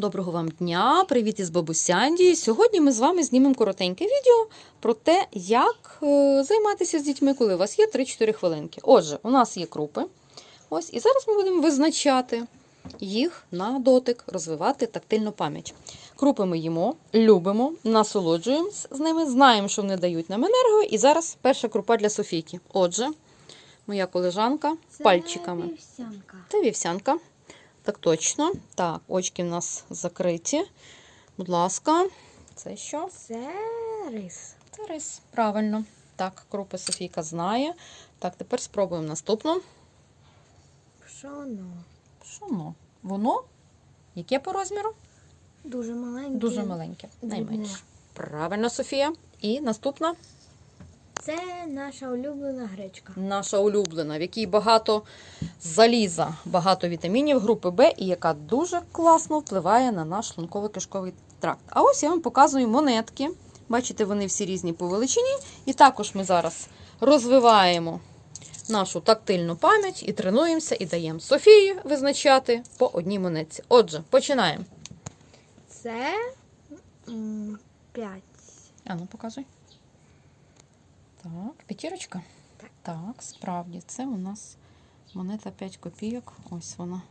Доброго вам дня! Привіт із бабусянді. Сьогодні ми з вами знімемо коротеньке відео про те, як е, займатися з дітьми, коли у вас є 3-4 хвилинки. Отже, у нас є крупи. Ось, і зараз ми будемо визначати їх на дотик, розвивати тактильну пам'ять. Крупи ми їмо, любимо, насолоджуємось з ними, знаємо, що вони дають нам енергію. І зараз перша крупа для Софійки. Отже, моя колежанка пальчиками. Вівсянка. Це вівсянка. Так точно. Так, очки в нас закриті. Будь ласка, це що? Це рис. Це рис. Правильно. Так, крупи Софійка знає. Так, тепер спробуємо наступну. Пшоно. Пшоно. Воно? Яке по розміру? Дуже маленьке. Дуже маленьке. Найменше. Правильно, Софія. І наступна Це наша улюблена гречка. наша улюблена, в якій багато заліза, багато вітамінів групи Б, і яка дуже класно впливає на наш шлунково-кишковий тракт. А ось я вам показую монетки. Бачите, вони всі різні по величині. І також ми зараз розвиваємо нашу тактильну пам'ять і тренуємося, і даємо Софії визначати по одній монетці. Отже, починаємо. Це м, п'ять. А ну, показуй. Так, п'ятірочка. Так. Так, справді, це у нас монета 5 копійок. Ось вона.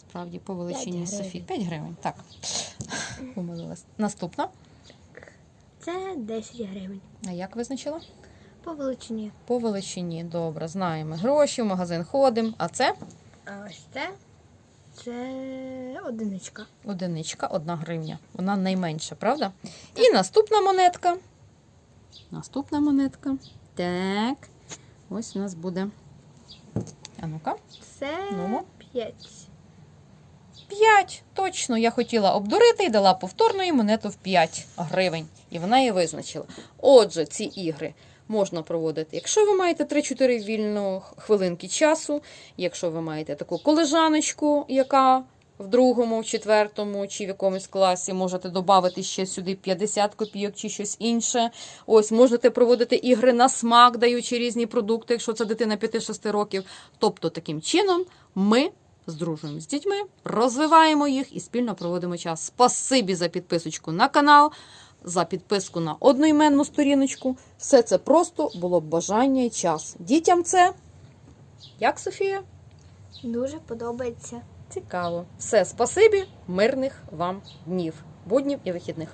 Справді по величині Софії. 5 гривень. Так. Помилилась. Наступна. Це 10 гривень. А як визначила? По величині. По величині. Добре, знаємо. Гроші, в магазин ходимо. А це А ось це. Це одиничка. одиничка, одна гривня. Вона найменша, правда? І наступна монетка. Наступна монетка. Так. Ось у нас буде. А ну-ка. Це Ну? п'ять. 5. Точно, я хотіла обдурити і дала повторну їй монету в 5 гривень. І вона її визначила. Отже, ці ігри можна проводити, якщо ви маєте 3-4 вільно хвилинки часу, якщо ви маєте таку колежаночку, яка в другому, в четвертому чи в якомусь класі можете додати ще сюди 50 копійок чи щось інше. Ось можете проводити ігри на смак, даючи різні продукти, якщо це дитина 5-6 років. Тобто, таким чином ми здружуємо з дітьми, розвиваємо їх і спільно проводимо час. Спасибі за підписочку на канал, за підписку на одноіменну сторіночку. Все це просто було б бажання і час. Дітям це як Софія? Дуже подобається. Цікаво. Все, спасибі, мирних вам днів, буднів і вихідних.